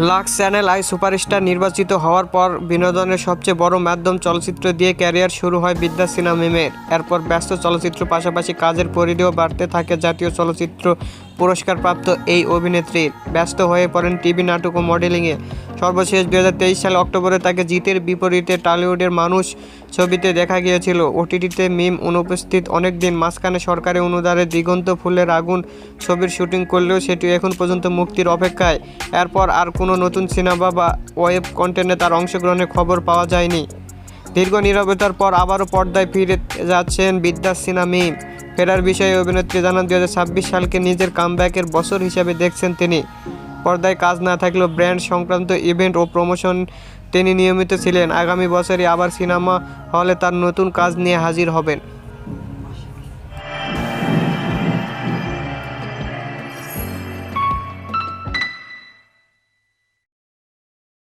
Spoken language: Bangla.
লাক্স চ্যানেল আই সুপারস্টার নির্বাচিত হওয়ার পর বিনোদনের সবচেয়ে বড় মাধ্যম চলচ্চিত্র দিয়ে ক্যারিয়ার শুরু হয় বিদ্যা সিনহা মিমের। এরপর ব্যস্ত চলচ্চিত্র পাশাপাশি কাজের পরিধিও বাড়তে থাকে জাতীয় চলচ্চিত্র পুরস্কারপ্রাপ্ত এই অভিনেত্রীর ব্যস্ত হয়ে পড়েন টিভি নাটক ও মডেলিংয়ে। সর্বশেষ দু সালে অক্টোবরে তাকে জিতের বিপরীতে টলিউডের মানুষ ছবিতে দেখা গিয়েছিল। ওটিটিতে মিম অনুপস্থিত অনেকদিন, মাঝখানে সরকারি অনুদানে দিগন্ত ফুলের আগুন ছবির শুটিং করলেও সেটি এখন পর্যন্ত মুক্তির অপেক্ষায়। এরপর আর কোনো নতুন সিনেমা বা ওয়েব কন্টেন্টে তার অংশগ্রহণের খবর পাওয়া যায়নি। দীর্ঘ নীরবতার পর আবারও পর্দায় ফিরে যাচ্ছেন বিদ্যা সিনহা মিম। ফেরার বিষয়ে অভিনেত্রী জানান দু হাজার ছাব্বিশ সালকে নিজের কামব্যাকের বছর হিসাবে দেখছেন তিনি। পর্দায় কাজ না থাকলেও ব্র্যান্ড সংক্রান্ত ইভেন্ট ও প্রমোশন তিনি নিয়মিত ছিলেন। আগামী বছরই আবার সিনেমা হলে তার নতুন কাজ নিয়ে হাজির হবেন।